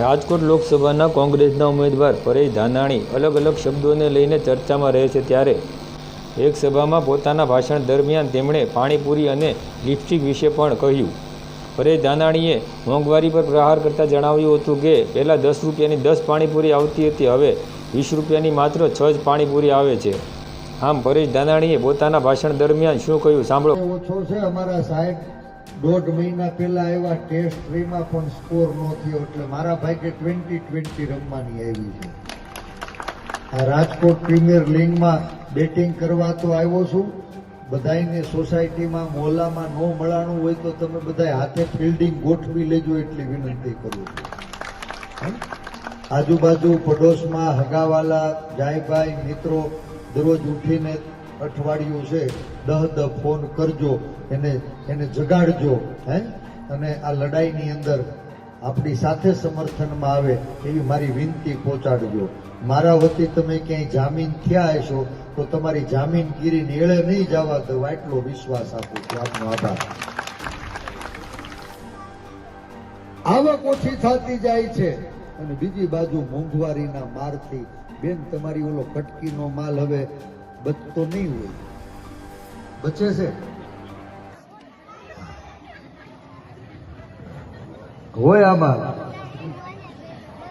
રાજકોટ લોકસભાના કોંગ્રેસના ઉમેદવાર પરેશ ધાનાણી અલગ અલગ શબ્દોને લઈને ચર્ચામાં રહે છે ત્યારે એક સભામાં પોતાના ભાષણ દરમિયાન તેમણે પાણીપુરી અને લિપસ્ટિક વિશે પણ કહ્યું. પરેશ ધાનાણીએ મોંઘવારી પર પ્રહાર કરતાં જણાવ્યું હતું કે, પહેલાં દસ રૂપિયાની દસ પાણીપુરી આવતી હતી, હવે વીસ રૂપિયાની માત્ર છ જ પાણીપુરી આવે છે. આમ પરેશ ધાનાણીએ પોતાના ભાષણ દરમિયાન શું કહ્યું? સાંભળો. ઓછો છે અમારા સાહેબ. દોઢ મહિના પહેલા આવ્યા ટેસ્ટ થ્રીમાં પણ સ્કોર ન થયો એટલે મારા ભાગે ટ્વેન્ટી ટ્વેન્ટી રમવાની આવી છે. આ રાજકોટ પ્રીમિયર લીગમાં બેટિંગ કરવા તો આવ્યો છું. બધાયને સોસાયટીમાં મોહલ્લામાં ન મળાણું હોય તો તમે બધા હાથે ફિલ્ડિંગ ગોઠવી લેજો એટલી વિનંતી કરું છું. આજુબાજુ પડોશમાં હગાવાલા, જાયભાઈ, મિત્રો દરરોજ ઉઠીને અઠવાડિયું છે, દહ દહ ફોન કરજો, એને એને જગાડજો, હે? અને આ લડાઈની અંદર આપણી સાથે સમર્થનમાં આવે એવી મારી વિનંતી પહોંચાડજો. મારા વતી તમે ક્યાંય જામીન થયા હશો, તો તમારી જામીનગીરી એળે નહીં જવા દો, આટલો વિશ્વાસ આપું છું, આપનો આભાર. આવક ઓછી થતી જાય છે, અને બીજી બાજુ મોંઘવારીના મારથી બેન તમારી ઓલો કટકીનો માલ હવે બચતો નહીં હોય. બચે છે? હોય આમાં.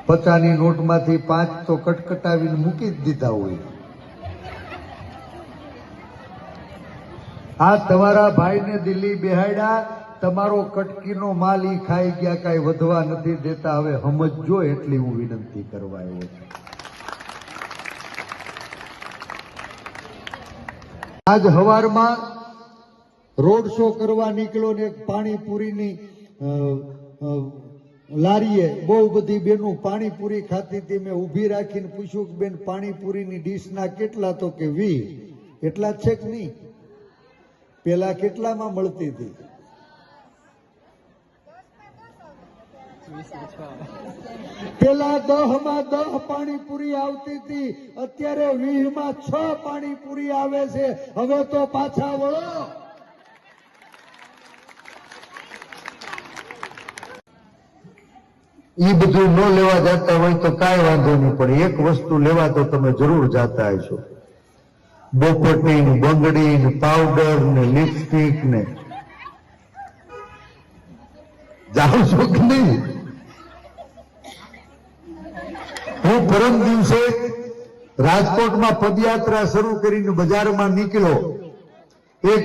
પચાની નોટમાંથી પાંચ તો કટકટાવીને મૂકી જ દીધા હોય. આ તમારા ભાઈને દિલ્હી બેહાડ્યા, તમારો કટકીનો માલ ખાઈ ગયા, કાંઈ વધવા નથી દેતા. હવે સમજજો એટલી હું વિનંતી કરવા આવ્યો છું. આજ હવારમાં રોડ શો કરવા નીકળ્યો ને પાણીપુરીની લારીએ બહુ બધી બેનું પાણીપુરી ખાતી હતી. મેં ઊભી રાખીને પૂછ્યું કે બેન, પાણીપુરીની ડીશના કેટલા તો કે વી એટલા છે કે નહીં? પેલા કેટલામાં મળતી હતી? પેલા દહમાં દહ પાણીપુરી આવતી હતી, અત્યારે વીહમાં છ પાણીપુરી આવે છે. હવે તો પાછા વળો. એ બધું ન લેવા જતા હોય તો કાંઈ વાંધો નહીં પણ એક વસ્તુ લેવા તો તમે જરૂર જાતા હશો. બોપટી ને બંગડી ને પાવડર ને લિપસ્ટિક ને. જાઓ છો કે નહીં હું પરમ દિવસે રાજકોટમાં પદયાત્રા શરૂ કરીને બજારમાં નીકળ્યો. એક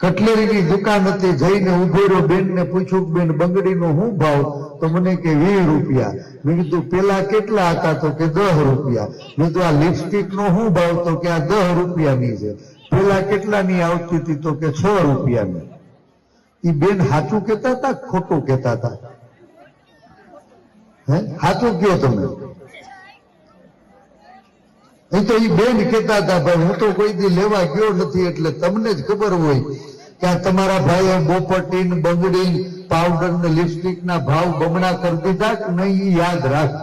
કટલેરીની દુકાન હતી. જઈને ઊભો રહ્યો. બેનને પૂછ્યું બેન, બંગડીનો શું ભાવ? તો મને કે, વીસ રૂપિયા. મેં કીધું, પેલા કેટલા હતા? તો કે, દસ રૂપિયા. મેં તો આ લિપસ્ટિક નો શું ભાવ? તો કે, આ દસ રૂપિયાની છે. પેલા કેટલાની આવતી હતી? તો કે, છ રૂપિયાની. એ બેન સાચું કહેતા હતા ખોટું કહેતા હતા? સાચું કયો તમે. એ તો એ બેન કહેતા હતા, ભાઈ, હું તો કોઈ દી લેવા ગયો નથી એટલે તમને જ ખબર હોય કે આ તમારા ભાઈએ બોપટી ને બંગડી પાવડર ને લિપસ્ટિક ના ભાવ બમણા કરી દીધા કે નહીં યાદ રાખ.